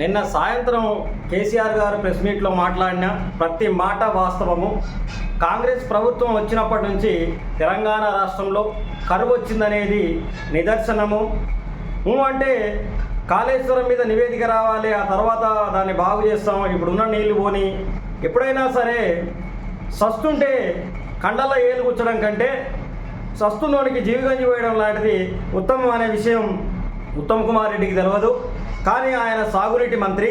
నిన్న సాయంత్రం కేసీఆర్ గారు ప్రెస్ మీట్లో మాట్లాడిన ప్రతి మాట వాస్తవము. కాంగ్రెస్ ప్రభుత్వం వచ్చినప్పటి నుంచి తెలంగాణ రాష్ట్రంలో కరువు వచ్చిందనేది నిదర్శనము. అంటే కాళేశ్వరం మీద నివేదిక రావాలి ఆ తర్వాత దాన్ని బాగు చేస్తాం ఇప్పుడున్న నీళ్ళు పోని. ఎప్పుడైనా సరే సస్తుంటే కండల్లో ఏలు కూర్చడం కంటే సస్తునోనికి జీవిగంజి వేయడం లాంటిది ఉత్తమం అనే విషయం ఉత్తమ్ కుమార్ రెడ్డికి తెలియదు కానీ ఆయన సాగునీటి మంత్రి.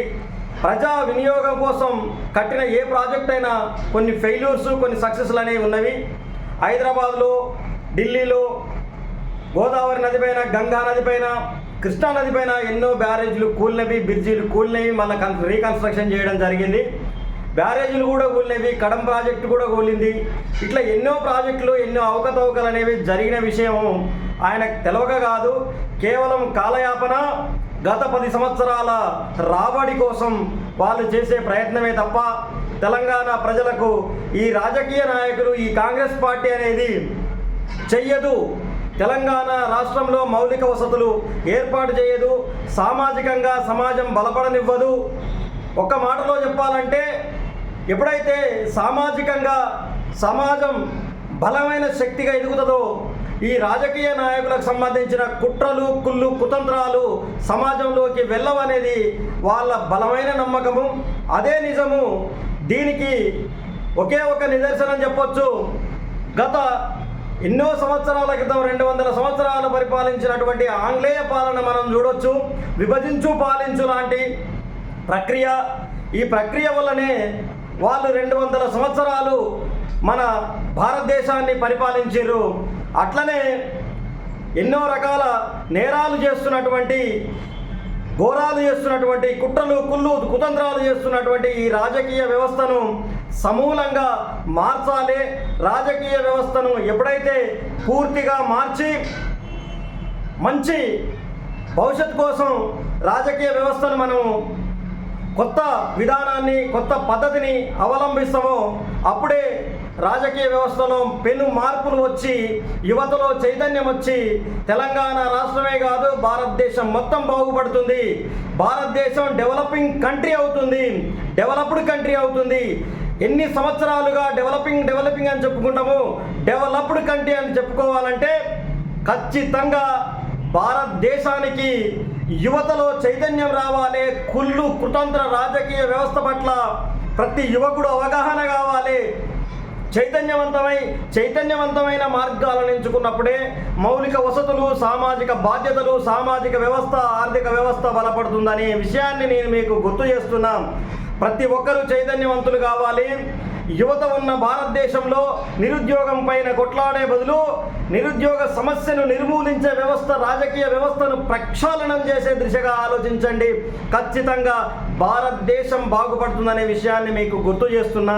ప్రజా వినియోగం కోసం కట్టిన ఏ ప్రాజెక్ట్ అయినా కొన్ని ఫెయిల్యూర్స్ కొన్ని సక్సెస్లు అనేవి ఉన్నవి. హైదరాబాద్లో ఢిల్లీలో గోదావరి నది పైన గంగా నది పైన కృష్ణా నది పైన ఎన్నో బ్యారేజ్లు కూలినవి బ్రిడ్జీలు కూలినవి మళ్ళీ కన్ రీకన్స్ట్రక్షన్ చేయడం జరిగింది. బ్యారేజీలు కూడా కూలినవి కడం ప్రాజెక్టు కూడా కూలింది. ఇట్లా ఎన్నో ప్రాజెక్టులు ఎన్నో అవకతవకలు అనేవి జరిగిన విషయం ఆయన తెలవక కాదు. కేవలం కాలయాపన గత పది సంవత్సరాల రాబడి కోసం వాళ్ళు చేసే ప్రయత్నమే తప్ప తెలంగాణ ప్రజలకు ఈ రాజకీయ నాయకులు ఈ కాంగ్రెస్ పార్టీ అనేది చెయ్యదు. తెలంగాణ రాష్ట్రంలో మౌలిక వసతులు ఏర్పాటు చేయదు. సామాజికంగా సమాజం బలపడనివ్వదు. ఒక్క మాటలో చెప్పాలంటే ఎప్పుడైతే సామాజికంగా సమాజం బలమైన శక్తిగా ఎదుగుతుందో ఈ రాజకీయ నాయకులకు సంబంధించిన కుట్రలు కుళ్ళు కుతంత్రాలు సమాజంలోకి వెళ్ళవనేది వాళ్ళ బలమైన నమ్మకము. అదే నిజము దీనికి ఒకే ఒక నిదర్శనం చెప్పొచ్చు. గత ఎన్నో సంవత్సరాల క్రితం రెండు వందల సంవత్సరాలు పరిపాలించినటువంటి ఆంగ్లేయ పాలన మనం చూడొచ్చు. విభజించు పాలించు లాంటి ప్రక్రియ. ఈ ప్రక్రియ వల్లనే వాళ్ళు రెండు వందల సంవత్సరాలు మన భారతదేశాన్ని పరిపాలించారు అట్లనే ఎన్నో రకాల నేరాలు చేస్తున్నటువంటి ఘోరాలు చేస్తున్నటువంటి కుట్రలు కుళ్ళు కుతంత్రాలు చేస్తున్నటువంటి ఈ రాజకీయ వ్యవస్థను సమూలంగా మార్చాలి. రాజకీయ వ్యవస్థను ఎప్పుడైతే పూర్తిగా మార్చి మంచి భవిష్యత్ కోసం రాజకీయ వ్యవస్థను మనం కొత్త విధానాన్ని కొత్త పద్ధతిని అవలంబిస్తామో అప్పుడే రాజకీయ వ్యవస్థలో పెను మార్పులు వచ్చి యువతలో చైతన్యం వచ్చి తెలంగాణ రాష్ట్రమే కాదు భారతదేశం మొత్తం బాగుపడుతుంది. భారతదేశం డెవలపింగ్ కంట్రీ అవుతుంది. డెవలప్డ్ కంట్రీ అవుతుంది. ఎన్ని సంవత్సరాలుగా డెవలపింగ్ డెవలపింగ్ అని చెప్పుకుంటాము డెవలప్డ్ కంట్రీ అని చెప్పుకోవాలంటే ఖచ్చితంగా భారతదేశానికి యువతలో చైతన్యం రావాలి కుళ్ళు కుతంత్ర రాజకీయ వ్యవస్థ పట్ల ప్రతి యువకుడు అవగాహన కావాలి. చైతన్యవంతమై చైతన్యవంతమైన మార్గాలను ఎంచుకున్నప్పుడే మౌలిక వసతులు సామాజిక బాధ్యతలు సామాజిక వ్యవస్థ ఆర్థిక వ్యవస్థ బలపడుతుందనే విషయాన్ని నేను మీకు గుర్తు చేస్తున్నాను ప్రతి ఒక్కరూ చైతన్యవంతులు కావాలి. యువత ఉన్న భారతదేశంలో నిరుద్యోగం పైన కొట్లాడే బదులు నిరుద్యోగ సమస్యను నిర్మూలించే వ్యవస్థ రాజకీయ వ్యవస్థను ప్రక్షాళనం చేసే దిశగా ఆలోచించండి. ఖచ్చితంగా భారతదేశం బాగుపడుతుందనే విషయాన్ని మీకు గుర్తు చేస్తున్నా.